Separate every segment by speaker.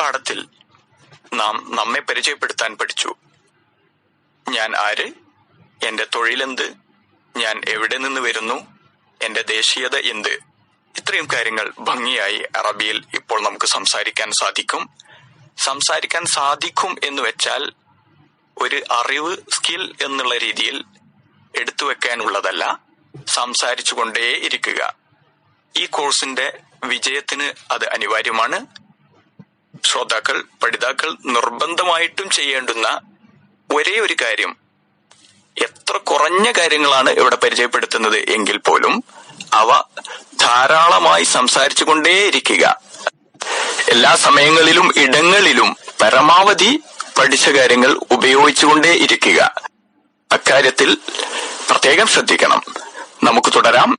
Speaker 1: പാഠത്തിൽ നാം നമ്മെ പരിചയപ്പെടുത്താൻ പഠിച്ചു. ഞാൻ ആര്? എന്റെ തൊഴിലെന്ത്? ഞാൻ എവിടെ നിന്ന് വരുന്നു? എന്റെ ദേശീയത എന്ത്? ഇത്രയും കാര്യങ്ങൾ ഭംഗിയായി അറബിയിൽ ഇപ്പോൾ നമുക്ക് സംസാരിക്കാൻ സാധിക്കും. സംസാരിക്കാൻ സാധിക്കും എന്ന് വെച്ചാൽ ഒരു അറിവ് സ്കിൽ എന്നുള്ള രീതിയിൽ എടുത്തു വെക്കാനുള്ളതല്ല സംസാരിച്ചു കൊണ്ടേ ഇരിക്കുക ഈ കോഴ്സിന്റെ വിജയത്തിന് അത് അനിവാര്യമാണ്. ശ്രോതാക്കൾ പഠിതാക്കൾ നിർബന്ധമായിട്ടും ചെയ്യേണ്ടുന്ന ഒരേ ഒരു കാര്യം. എത്ര കുറഞ്ഞ കാര്യങ്ങളാണ് ഇവിടെ പരിചയപ്പെടുത്തുന്നത് എങ്കിൽ പോലും അവ ധാരാളമായി സംസാരിച്ചു കൊണ്ടേയിരിക്കുക. എല്ലാ സമയങ്ങളിലും ഇടങ്ങളിലും പരമാവധി പഠിച്ച കാര്യങ്ങൾ ഉപയോഗിച്ചുകൊണ്ടേ ഇരിക്കുക അക്കാര്യത്തിൽ പ്രത്യേകം ശ്രദ്ധിക്കണം. നമുക്ക് തുടരാം.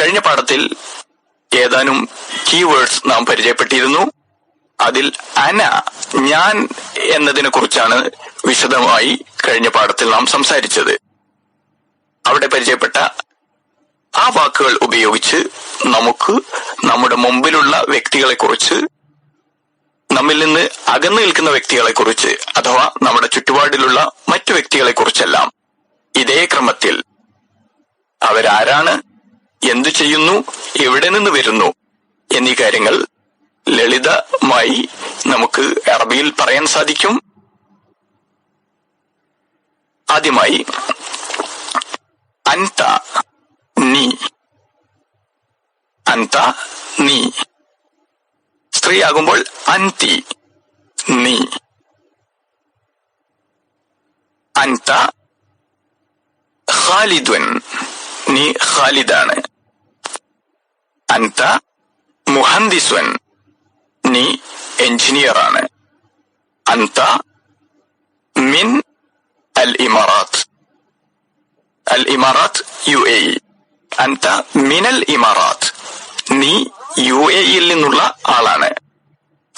Speaker 1: കഴിഞ്ഞ പാഠത്തിൽ ഏതാനും കീവേഡ്സ് നാം പരിചയപ്പെട്ടിരുന്നു. അതിൽ അന ഞാൻ എന്നതിനെ കുറിച്ചാണ് വിശദമായി കഴിഞ്ഞ പാഠത്തിൽ നാം സംസാരിച്ചത്. അവിടെ പരിചയപ്പെട്ട ആ വാക്കുകൾ ഉപയോഗിച്ച് നമുക്ക് നമ്മുടെ മുമ്പിലുള്ള വ്യക്തികളെ കുറിച്ച് നമ്മിൽ നിന്ന് അകന്നു നിൽക്കുന്ന വ്യക്തികളെ കുറിച്ച് അഥവാ നമ്മുടെ ചുറ്റുപാടിലുള്ള മറ്റു വ്യക്തികളെ കുറിച്ചെല്ലാം ഇതേ ക്രമത്തിൽ അവരാരാണ് എന്തു ചെയ്യുന്നു? എവിടെ നിന്ന് വരുന്നു? എന്നീ കാര്യങ്ങൾ ലളിതമായി നമുക്ക് അറബിയിൽ പറയാൻ സാധിക്കും. ആദ്യമായി അൻത നീ. അൻത നീ. സ്ത്രീയാകുമ്പോൾ അൻതി നീ. അൻത ഖാലിദ്വൻ നീ ഖാലിദാണ്. അൻത മുഹന്ദിസ്വൻ നീ എഞ്ചിനീയറാണ് അൻത മിൻ അൽ ഇമാറാത്ത്. അൽ ഇമാറാത്ത് യു എ ഇ. അൻത മിനൽ ഇമാറാത്ത്. നീ യു എ ഇയിൽ നിന്നുള്ള ആളാണ്.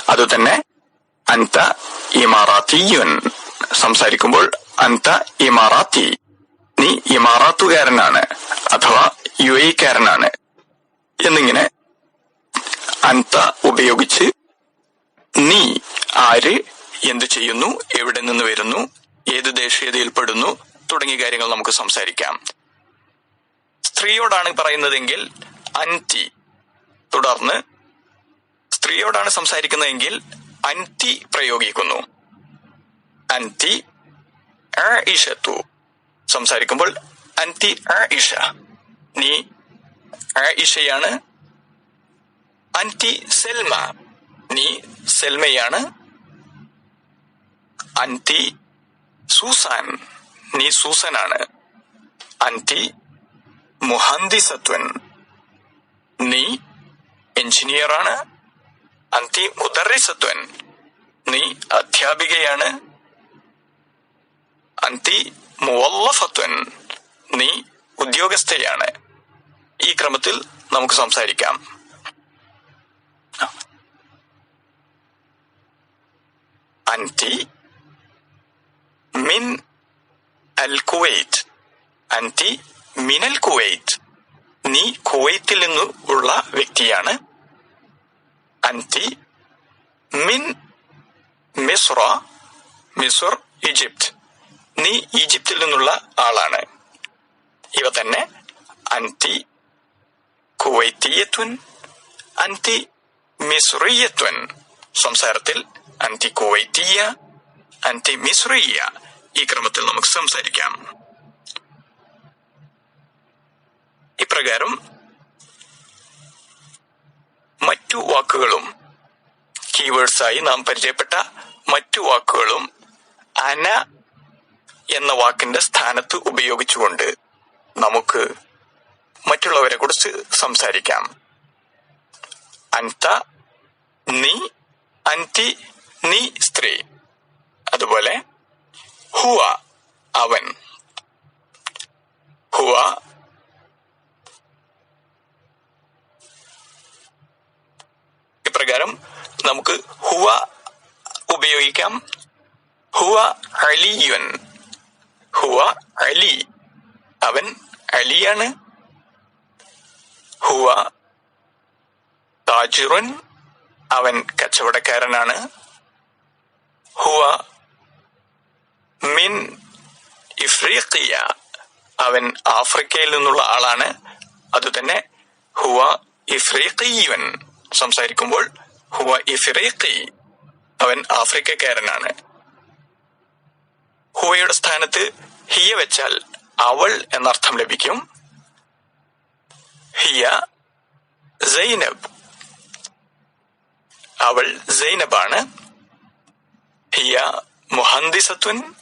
Speaker 1: അതുതന്നെ അൻത ഇമാറാത്തിയുൻ. സംസാരിക്കുമ്പോൾ അൻത ഇമാറാത്തി. നീ ഇമാറാത്തുകാരനാണ്. അഥവാ യു എക്കാരനാണ് എന്നിങ്ങനെ അൻത ഉപയോഗിച്ച് നീ ആര് എന്തു ചെയ്യുന്നു എവിടെ നിന്ന് വരുന്നു ഏത് ദേശീയതയിൽപ്പെടുന്നു തുടങ്ങിയ കാര്യങ്ങൾ നമുക്ക് സംസാരിക്കാം. സ്ത്രീയോടാണ് പറയുന്നതെങ്കിൽ അൻതി. തുടർന്ന് സ്ത്രീയോടാണ് സംസാരിക്കുന്നതെങ്കിൽ അൻതി പ്രയോഗിക്കുന്നു. അൻതി ഇഷത്തു. സംസാരിക്കുമ്പോൾ അൻതി ഇഷ. നീ ഇഷയാണ് അൻതി സെൽമ നീ സെൽമയാണ് അൻതി സൂസാൻ നീ സൂസനാണ് അൻതി മുഹന്ദിസത്വൻ നീ എഞ്ചിനീയറാണ് അന്തി മുദറിസത്വൻ നീ അധ്യാപികയാണ് അന്തി മുവല്ലഫത്വൻ നീ ഉദ്യോഗസ്ഥയാണ് ഈ ക്രമത്തിൽ നമുക്ക് സംസാരിക്കാം. അന്റി മിൻ അൽ കുവൈറ്റ് അന്തി മിനൽ കുവൈറ്റ് നീ കുവൈത്തിൽ നിന്ന് ഉള്ള വ്യക്തിയാണ്. അന്റി മിൻ മിസ്ര മിസുർ ഈജിപ്ത്. നീ ഈജിപ്തിൽ നിന്നുള്ള ആളാണ്. ഇവ തന്നെ അന്തി കുവൈത്തിയത്വൻ അന്തി മിസ്രിയത്വൻ സംസാരത്തിൽ അന്തി കുവൈത്തിയ അന്തി മിസ്രിയ ഈ ക്രമത്തിൽ നമുക്ക് സംസാരിക്കാം ഇപ്രകാരം മറ്റു വാക്കുകളും. കീവേഡ്സായി നാം പരിചയപ്പെട്ട മറ്റു വാക്കുകളും അന എന്ന വാക്കിന്റെ സ്ഥാനത്ത് ഉപയോഗിച്ചുകൊണ്ട് നമുക്ക് മറ്റുള്ളവരെ കുറിച്ച് സംസാരിക്കാം. അൻത നീ അൻതി നീ സ്ത്രീ. അതുപോലെ ഹുവ അവൻ. ഹുവ ഇപ്രകാരം നമുക്ക് ഹുവ ഉപയോഗിക്കാം. ഹുവ അലിയുൻ. ഹുവ അലി. അവൻ അലിയാണ്. ഹുവ താജിറുൻ അവൻ കച്ചവടക്കാരനാണ്. ഹുവ. മിൻ ഇഫ്രീഖിയ അവൻ ആഫ്രിക്കയിൽ നിന്നുള്ള ആളാണ്. അതുതന്നെ ഹുവ ഇഫ്രീഖിയുൻ. സംസാരിക്കുമ്പോൾ ഹുവ ഇഫ്രീഖി അവൻ ആഫ്രിക്കക്കാരനാണ്. ഹുവയുടെ സ്ഥാനത്ത് ഹിയ വെച്ചാൽ അവൾ എന്നർത്ഥം ലഭിക്കും. ഹിയ സൈനബ്. അവൾ സൈനബാണ്. ഹിയ മുഹന്ദിസത്വൻ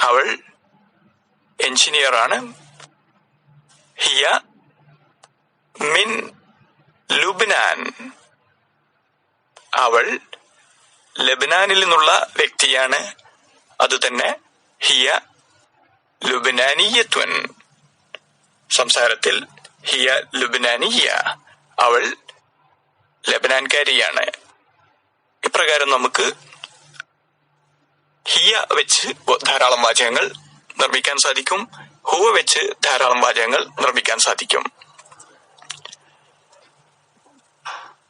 Speaker 1: അവൾ എഞ്ചിനീയർ ആണ് ഹിയ മിൻ ലുബ്നാൻ. അവൾ ലബനാനിൽ നിന്നുള്ള വ്യക്തിയാണ്. അതുതന്നെ ഹിയ ലുബനാനിയത്വൻ. സംസാരത്തിൽ ഹിയ ലുബനാനിയ. അവൾ ലബനാൻകാരിയാണ്. ഇപ്രകാരം നമുക്ക് ഹിയ വെച്ച് ധാരാളം വാചകങ്ങൾ നിർമ്മിക്കാൻ സാധിക്കും. ഹുവ വെച്ച് ധാരാളം വാചകങ്ങൾ നിർമ്മിക്കാൻ സാധിക്കും.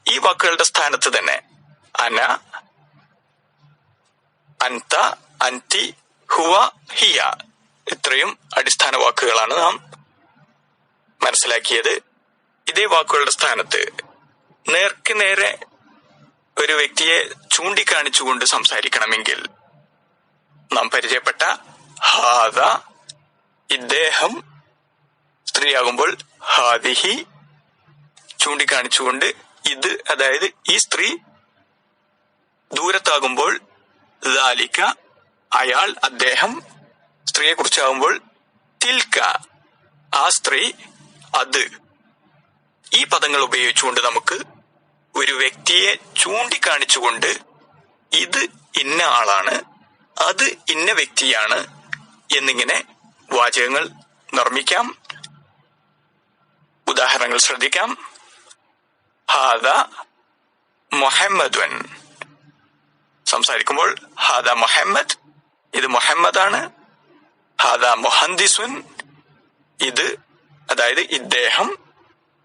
Speaker 1: ഈ വാക്കുകളുടെ സ്ഥാനത്ത് തന്നെ അന അൻത അൻതി ഹുവ ഹിയ ഇത്രയും അടിസ്ഥാന വാക്കുകളാണ് നാം മനസ്സിലാക്കിയത് ഇതേ വാക്കുകളുടെ സ്ഥാനത്ത്. നേർക്ക് നേരെ ഒരു വ്യക്തിയെ ചൂണ്ടിക്കാണിച്ചുകൊണ്ട് സംസാരിക്കണമെങ്കിൽ നാം പരിചയപ്പെട്ട ഹാദ ഇദ്ദേഹം സ്ത്രീയാകുമ്പോൾ ഹാദിഹി ചൂണ്ടിക്കാണിച്ചുകൊണ്ട് ഇത് അതായത് ഈ സ്ത്രീ ദൂരത്താകുമ്പോൾ ദാലിക്ക അയാൾ അദ്ദേഹം സ്ത്രീയെ കുറിച്ചാകുമ്പോൾ തിൽക്ക. ആ സ്ത്രീ അത്. ഈ പദങ്ങൾ ഉപയോഗിച്ചുകൊണ്ട് നമുക്ക് ഒരു വ്യക്തിയെ ചൂണ്ടിക്കാണിച്ചുകൊണ്ട് ഇത് ഇന്ന ആളാണ് അത് ഇന്ന വ്യക്തിയാണ് എന്നിങ്ങനെ വാചകങ്ങൾ നിർമ്മിക്കാം. ഉദാഹരണങ്ങൾ ശ്രദ്ധിക്കാം. ഹാദ മൊഹമ്മദ് സംസാരിക്കുമ്പോൾ ഹാദ മൊഹമ്മദ് ഇത് മുഹമ്മദാണ്. ഹാദ മുഹന്ദിസുൻ ഇത് അതായത് ഇദ്ദേഹം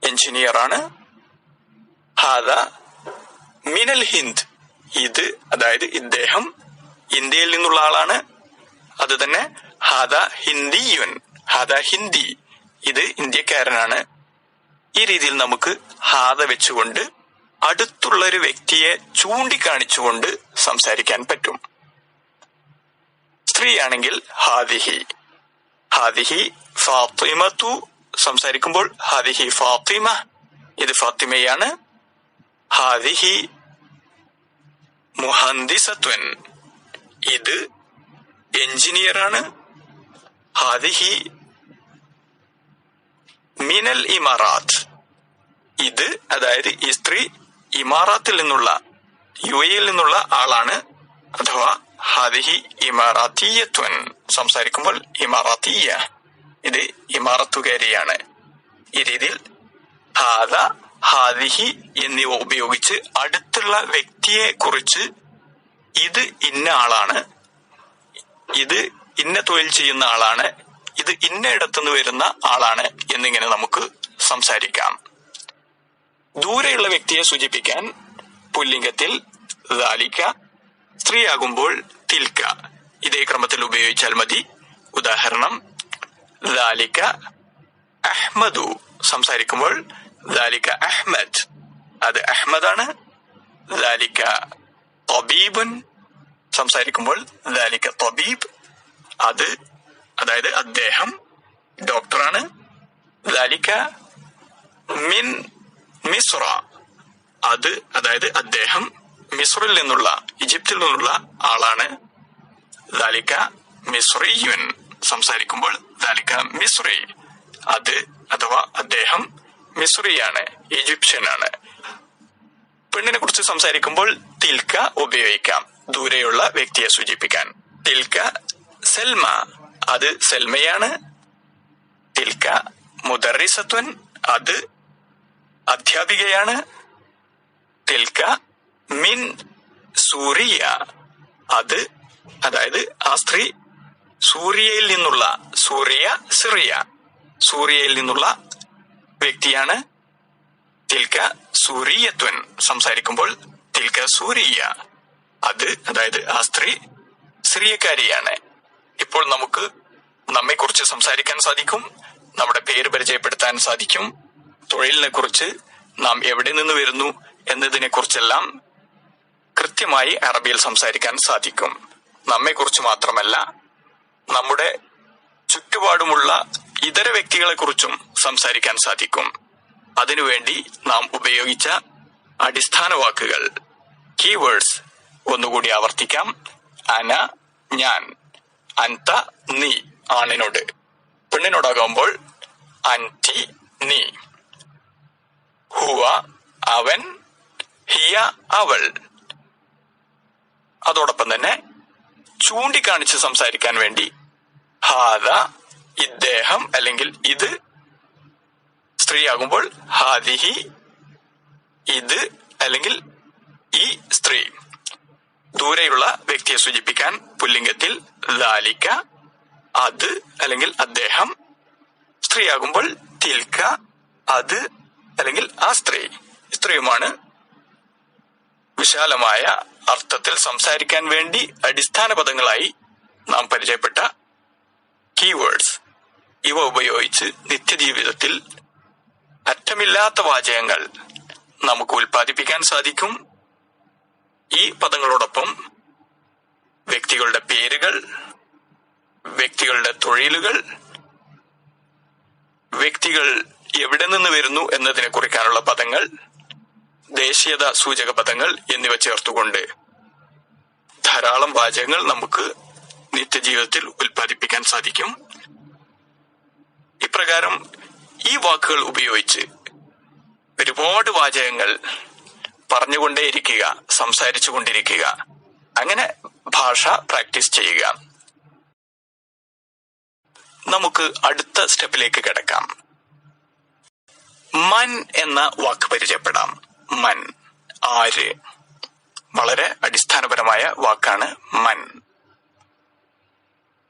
Speaker 1: എഞ്ചിനീയർ ആണ് ഹാദ മിനൽ ഹിന്ദ്. ഇത് അതായത് ഇദ്ദേഹം ഇന്ത്യയിൽ നിന്നുള്ള ആളാണ്. അത് തന്നെ ഹാദ ഹിന്ദിയുൻ ഹാദ ഹിന്ദി. ഇത് ഇന്ത്യക്കാരനാണ്. ഈ രീതിയിൽ നമുക്ക് ഹാദ വെച്ചുകൊണ്ട് അടുത്തുള്ള ഒരു വ്യക്തിയെ ചൂണ്ടിക്കാണിച്ചുകൊണ്ട് സംസാരിക്കാൻ പറ്റും. സ്ത്രീയാണെങ്കിൽ ഹാദിഹി. ഹാദിഹി ഫാത്തിമത്തു സംസാരിക്കുമ്പോൾ ഹാദിഹി ഫാത്തിമ ഇത് ഫാത്തിമയാണ്. ഹാദിഹി മുഹന്ദിസത്വൻ ഇത് എഞ്ചിനീയറാണ്. ഹാദിഹി മിനൽ ഇമാറാത്ത് ഇത് അതായത് ഈ സ്ത്രീ ഇമാറാത്തിൽ നിന്നുള്ള യു എയിൽ നിന്നുള്ള ആളാണ്. അഥവാ ഹാദിഹി ഇമാറാത്തീയത്വൻ സംസാരിക്കുമ്പോൾ ഇമാറാത്തീയ. ഇത് ഇമാറത്തുകാരിയാണ്. ഈ രീതിയിൽ ഹാദ ഹാദിഹി എന്നിവ ഉപയോഗിച്ച് അടുത്തുള്ള വ്യക്തിയെ കുറിച്ച് ഇത് ഇന്ന ആളാണ്. ഇത് ഇന്ന തൊഴിൽ ചെയ്യുന്ന ആളാണ്. ഇത് ഇന്ന ഇടത്തുനിന്ന് വരുന്ന ആളാണ് എന്നിങ്ങനെ നമുക്ക് സംസാരിക്കാം. ദൂരെയുള്ള വ്യക്തിയെ സൂചിപ്പിക്കാൻ പുല്ലിംഗത്തിൽ ദാലിക്ക സ്ത്രീയാകുമ്പോൾ തിൽക്ക. ഇതേ ക്രമത്തിൽ ഉപയോഗിച്ചാൽ മതി. ഉദാഹരണം ദാലിക്ക അഹ്മദു. സംസാരിക്കുമ്പോൾ ദാലിക അഹ്മദ്. അത് അഹ്മദാണ്. ദാലിക തബീബുൻ. സംസാരിക്കുമ്പോൾ ദാലിക തബീബ്. അത് അതായത് അദ്ദേഹം ഡോക്ടറാണ്. ദാലിക മിൻ മിസ്ര. അത് അതായത് അദ്ദേഹം മിസ്രിൽ നിന്നുള്ള ഈജിപ്തിൽ നിന്നുള്ള ആളാണ്. ദാലിക മിസ്രിയുൻ. സംസാരിക്കുമ്പോൾ ദാലിക്ക മിസ്രി. അത് അഥവാ അദ്ദേഹം മിസ്രിയാണ് ഈജിപ്ഷ്യനാണ്. പെണ്ണിനെ കുറിച്ച് സംസാരിക്കുമ്പോൾ തിൽക്ക ഉപയോഗിക്കാം. ദൂരെയുള്ള വ്യക്തിയെ സൂചിപ്പിക്കാൻ. തിൽക്ക സെൽമ. അത് സെൽമയാണ്. തിൽക്ക മുദറിസത്വൻ. അത് അധ്യാപികയാണ്. തിൽക്ക മിൻ സൂറിയ. അത് അതായത് ആ സ്ത്രീ സൂര്യയിൽ നിന്നുള്ള സൂര്യ സിറിയ. സൂര്യയിൽ നിന്നുള്ള വ്യക്തിയാണ് തിൽക്ക സൂറിയത്വൻ. സംസാരിക്കുമ്പോൾ തിൽക്ക സൂര്യ അത് അതായത് ആ സ്ത്രീ സിറിയക്കാരിയാണ്. ഇപ്പോൾ നമുക്ക് നമ്മെ കുറിച്ച് സംസാരിക്കാൻ സാധിക്കും നമ്മുടെ പേര് പരിചയപ്പെടുത്താൻ സാധിക്കും തൊഴിലിനെ കുറിച്ച് നാം എവിടെ നിന്ന് വരുന്നു എന്നതിനെ കുറിച്ചെല്ലാം കൃത്യമായി അറബിയിൽ സംസാരിക്കാൻ സാധിക്കും. നമ്മെ കുറിച്ച് മാത്രമല്ല നമ്മുടെ ചുറ്റുപാടുമുള്ള ഇതര വ്യക്തികളെ കുറിച്ചും സംസാരിക്കാൻ സാധിക്കും. അതിനുവേണ്ടി നാം ഉപയോഗിച്ച അടിസ്ഥാന വാക്കുകൾ കീവേഡ്സ് ഒന്നുകൂടി ആവർത്തിക്കാം. അന ഞാൻ അൻത നീ ആണിനോട്. പെണ്ണിനോടാകുമ്പോൾ അന്റി നീ. ഹുവ അവൻ ഹിയ അവൾ. അതോടൊപ്പം തന്നെ ചൂണ്ടിക്കാണിച്ച് സംസാരിക്കാൻ വേണ്ടി ഹാദ ഇദ്ദേഹം അല്ലെങ്കിൽ ഇത് സ്ത്രീയാകുമ്പോൾ ഹാദിഹി ഇത് അല്ലെങ്കിൽ ഈ സ്ത്രീ. ദൂരെയുള്ള വ്യക്തിയെ സൂചിപ്പിക്കാൻ പുല്ലിംഗത്തിൽ ലാലിക്ക അത് അല്ലെങ്കിൽ അദ്ദേഹം സ്ത്രീയാകുമ്പോൾ തിൽക്ക അത് അല്ലെങ്കിൽ ആ സ്ത്രീ. സ്ത്രീയുമാണ് വിശാലമായ അർത്ഥത്തിൽ സംസാരിക്കാൻ വേണ്ടി അടിസ്ഥാന പദങ്ങളായി നാം പരിചയപ്പെട്ട കീവേഡ്സ് ഇവ ഉപയോഗിച്ച് നിത്യജീവിതത്തിൽ അറ്റമില്ലാത്ത വാചകങ്ങൾ നമുക്ക് ഉൽപ്പാദിപ്പിക്കാൻ സാധിക്കും. ഈ പദങ്ങളോടൊപ്പം വ്യക്തികളുടെ പേരുകൾ വ്യക്തികളുടെ തൊഴിലുകൾ വ്യക്തികൾ എവിടെ നിന്ന് വരുന്നു എന്നതിനെ കുറിക്കാനുള്ള പദങ്ങൾ ദേശീയത സൂചക പദങ്ങൾ എന്നിവ ചേർത്തുകൊണ്ട് ധാരാളം വാചകങ്ങൾ നമുക്ക് നിത്യജീവിതത്തിൽ ഉൽപ്പാദിപ്പിക്കാൻ സാധിക്കും. ഇപ്രകാരം ഈ വാക്കുകൾ ഉപയോഗിച്ച് ഒരുപാട് വാചകങ്ങൾ പറഞ്ഞുകൊണ്ടേയിരിക്കുക സംസാരിച്ചു കൊണ്ടിരിക്കുക അങ്ങനെ ഭാഷ പ്രാക്ടീസ് ചെയ്യുക. നമുക്ക് അടുത്ത സ്റ്റെപ്പിലേക്ക് കിടക്കാം. മൻ എന്ന വാക്ക് പരിചയപ്പെടാം. മൻ ആര്. വളരെ അടിസ്ഥാനപരമായ വാക്കാണ് മൻ.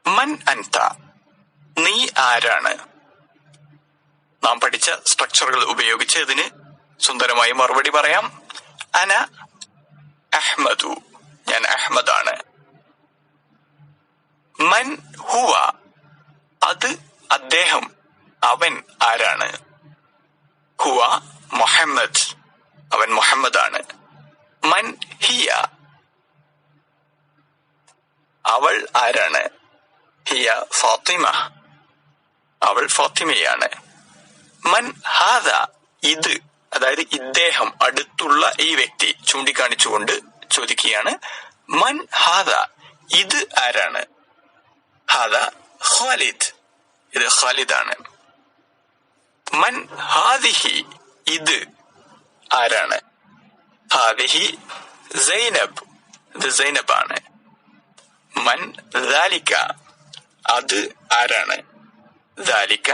Speaker 1: മൻ അൻത. നീ ആരാണ്? നാം പഠിച്ച സ്ട്രക്ചറുകൾ ഉപയോഗിച്ച് ഇതിന് സുന്ദരമായി മറുപടി പറയാം. അന അഹ്മദു. ഞാൻ അഹ്മദാണ്. മൻ ഹുവ. അത് അദ്ദേഹം. അവൻ ആരാണ്? ഹുവ മുഹമ്മദ്. അവൻ മുഹമ്മദാണ്. മൻ ഹിയ. അവൾ ആരാണ്? ഹിയ ഫാത്തിമ. അവൾ ഫാത്തിമയാണ്. മൻ ഹാദ ഇത് അതായത് ഇദ്ദേഹം അടുത്തുള്ള ഈ വ്യക്തി ചൂണ്ടിക്കാണിച്ചുകൊണ്ട് ചോദിക്കുകയാണ് മൻ ഹാദ ഇത് ആരാണ്? ഹാദ ഖാലിദ്. ഇത് ഖാലിദാണ്. മൻ ഹാദിഹി ഇത് ആരാണ്? ഹാദിഹി സൈനബ് ഇത് സൈനബാണ്. മൻ ദാലിക്ക അത് ആരാണ്? ദാലിക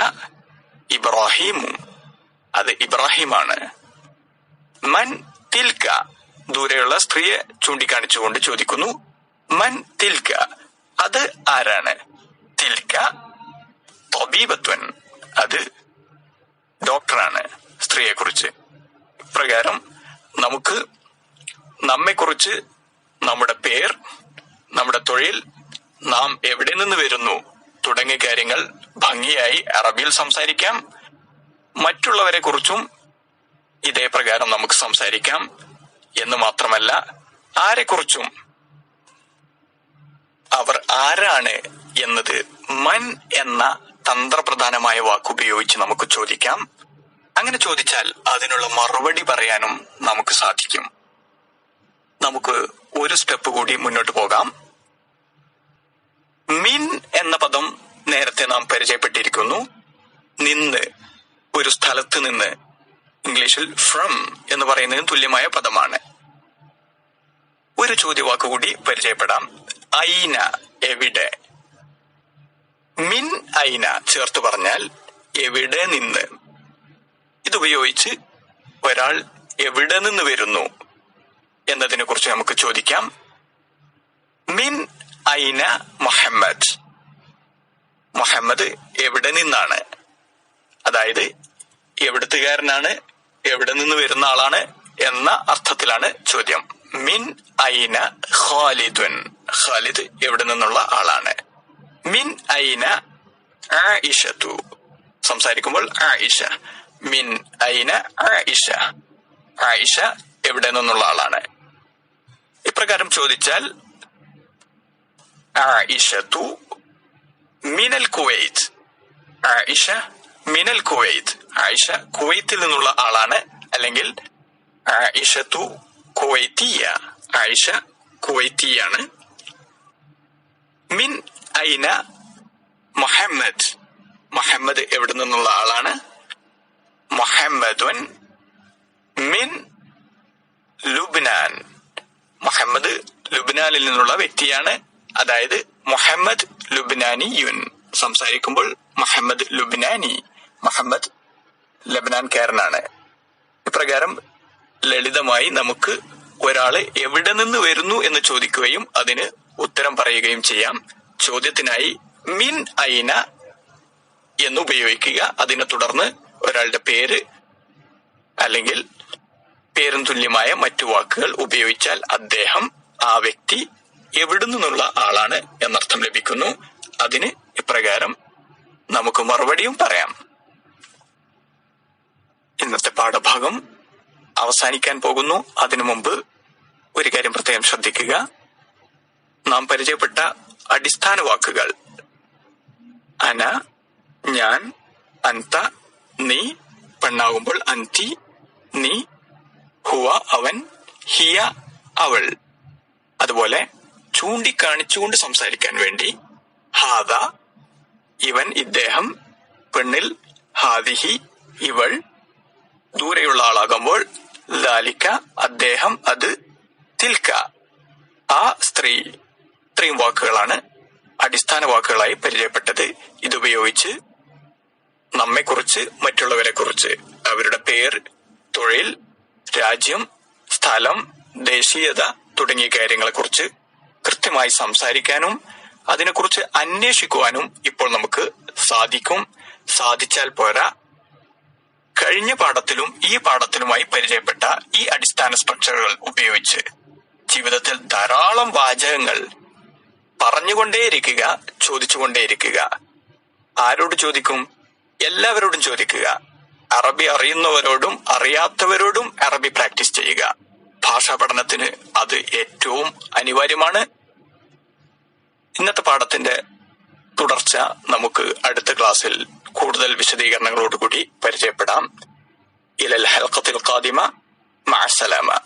Speaker 1: ഇബ്രാഹിമു. അത് ഇബ്രാഹിമാണ്. മൻ തിൽക്ക. ദൂരെയുള്ള സ്ത്രീയെ ചൂണ്ടിക്കാണിച്ചുകൊണ്ട് ചോദിക്കുന്നു മൻ തിൽക്ക അത് ആരാണ്? തിൽക്ക തൊബീബത്വൻ. അത് ഡോക്ടറാണ് സ്ത്രീയെക്കുറിച്ച്. ഇപ്രകാരം നമുക്ക് നമ്മെക്കുറിച്ച് നമ്മുടെ പേർ നമ്മുടെ തൊഴിൽ നാം എവിടെ നിന്ന് വരുന്നു? തുടങ്ങിയ കാര്യങ്ങൾ ഭംഗിയായി അറബിയിൽ സംസാരിക്കാം. മറ്റുള്ളവരെ കുറിച്ചും ഇതേ പ്രകാരം നമുക്ക് സംസാരിക്കാം. എന്ന് മാത്രമല്ല ആരെക്കുറിച്ചും. അവർ ആരാണ് എന്നത് മൻ എന്ന തന്ത്രപ്രധാനമായ വാക്കുപയോഗിച്ച് നമുക്ക് ചോദിക്കാം. അങ്ങനെ ചോദിച്ചാൽ അതിനുള്ള മറുപടി പറയാനും നമുക്ക് സാധിക്കും. നമുക്ക് ഒരു സ്റ്റെപ്പ് കൂടി മുന്നോട്ട് പോകാം. മിൻ എന്ന പദം നേരത്തെ നാം പരിചയപ്പെട്ടിരിക്കുന്നു. നിന്ന് ഒരു സ്ഥലത്ത് നിന്ന് ഇംഗ്ലീഷിൽ ഫ്രം എന്ന് പറയുന്നതിന് തുല്യമായ പദമാണ്. ഒരു ചോദ്യവാക്ക് കൂടി പരിചയപ്പെടാം. ഐന എവിടെ? മിൻ ഐന ചേർത്ത് പറഞ്ഞാൽ എവിടെ നിന്ന്? ഇതുപയോഗിച്ച് ഒരാൾ എവിടെ നിന്ന് വരുന്നു എന്നതിനെ കുറിച്ച് നമുക്ക് ചോദിക്കാം. മിൻ ഐന മുഹമ്മദ്. മുഹമ്മദ് എവിടെ നിന്നാണ്? അതായത് എവിടത്തുകാരനാണ്? എവിടെ നിന്ന് വരുന്ന ആളാണ്? എന്ന അർത്ഥത്തിലാണ് ചോദ്യം. മിൻ ഐന ഖാലിദുൻ. ഖാലിദ് എവിടെ നിന്നുള്ള ആളാണ്? മിൻ ഐന ആയിഷത്തു. സംസാരിക്കുമ്പോൾ ആയിഷ. മിൻ ഐന ആയിഷ. ആയിഷ എവിടെ നിന്നുള്ള ആളാണ്? ഇപ്രകാരം ചോദിച്ചാൽ ആയിഷത്തു മിനൽ കുവൈത്ത് ആയിഷ മിനൽ കുവൈത്ത് ആയിഷ കുവൈത്തിൽ നിന്നുള്ള ആളാണ്. അല്ലെങ്കിൽ ആയിഷത്തു കുവൈത്തിയ ആയിഷ കുവൈത്തിയാണ് മിൻ ഐന മുഹമ്മദ് മുഹമ്മദ് എവിടെ നിന്നുള്ള ആളാണ്? മുഹമ്മദുൻ മിൻ ലുബ്നാൻ. മുഹമ്മദ് ലുബ്നാനിൽ നിന്നുള്ള വ്യക്തിയാണ്. അതായത് മുഹമ്മദ് ലുബ്നാനി യുൻ സംസാരിക്കുമ്പോൾ മുഹമ്മദ് ലുബ്നാനി മുഹമ്മദ് ലബനാൻകാരനാണ് ഇപ്രകാരം ലളിതമായി നമുക്ക് ഒരാൾ എവിടെ നിന്ന് വരുന്നു എന്ന് ചോദിക്കുകയും അതിന് ഉത്തരം പറയുകയും ചെയ്യാം. ചോദ്യത്തിനായി മിൻ ഐന എന്ന് ഉപയോഗിക്കുക. അതിനെ തുടർന്ന് ഒരാളുടെ പേര് അല്ലെങ്കിൽ പേരും തുല്യമായ മറ്റു വാക്കുകൾ ഉപയോഗിച്ചാൽ അദ്ദേഹം ആ വ്യക്തി എവിടെ നിന്നുള്ള ആളാണ് എന്നർത്ഥം ലഭിക്കുന്നു. അതിന് ഇപ്രകാരം നമുക്ക് മറുപടിയും പറയാം. ഇന്നത്തെ പാഠഭാഗം അവസാനിക്കാൻ പോകുന്നു. അതിനു മുമ്പ് ഒരു കാര്യം പ്രത്യേകം ശ്രദ്ധിക്കുക. നാം പരിചയപ്പെട്ട അടിസ്ഥാന വാക്കുകൾ. അന ഞാൻ അന്ത നീ പെണ്ണാകുമ്പോൾ അന്തി നീ ഹുവ അവൻ ഹിയ അവൾ. അതുപോലെ ചൂണ്ടിക്കാണിച്ചുകൊണ്ട് സംസാരിക്കാൻ വേണ്ടി. ഹാദ ഇവൻ ഇദ്ദേഹം പെണ്ണിൽ ഹാദിഹി ഇവൾ ദൂരെയുള്ള ആളാകുമ്പോൾ ലാലിക്ക അദ്ദേഹം അത് തിൽക്ക. ആ സ്ത്രീ ഇത്രയും വാക്കുകളാണ് അടിസ്ഥാന വാക്കുകളായി പരിചയപ്പെട്ടത്. ഇതുപയോഗിച്ച് നമ്മെക്കുറിച്ച് മറ്റുള്ളവരെ കുറിച്ച് അവരുടെ പേർ തൊഴിൽ രാജ്യം സ്ഥലം ദേശീയത തുടങ്ങിയ കാര്യങ്ങളെക്കുറിച്ച് കൃത്യമായി സംസാരിക്കാനും അതിനെക്കുറിച്ച് അന്വേഷിക്കുവാനും ഇപ്പോൾ നമുക്ക് സാധിക്കും. സാധിച്ചാൽ പോരാ. കഴിഞ്ഞ പാഠത്തിലും ഈ പാഠത്തിലുമായി പരിചയപ്പെട്ട ഈ അടിസ്ഥാന സ്ട്രക്ചറുകൾ ഉപയോഗിച്ച് ജീവിതത്തിൽ ധാരാളം വാചകങ്ങൾ പറഞ്ഞുകൊണ്ടേയിരിക്കുക ചോദിച്ചുകൊണ്ടേയിരിക്കുക. ആരോട് ചോദിക്കും? എല്ലാവരോടും ചോദിക്കുക. അറബി അറിയുന്നവരോടും അറിയാത്തവരോടും അറബി പ്രാക്ടീസ് ചെയ്യുക. ഭാഷാ പഠനത്തിന് അത് ഏറ്റവും അനിവാര്യമാണ്. ഇന്നത്തെ പാഠത്തിന്റെ തുടർച്ച നമുക്ക് അടുത്ത ക്ലാസ്സിൽ കൂടുതൽ വിശദീകരണങ്ങളോടുകൂടി പരിചയപ്പെടാം. ഇലൽ ഹൽക്കത്തിൽ കാദിമ മഅസലാമ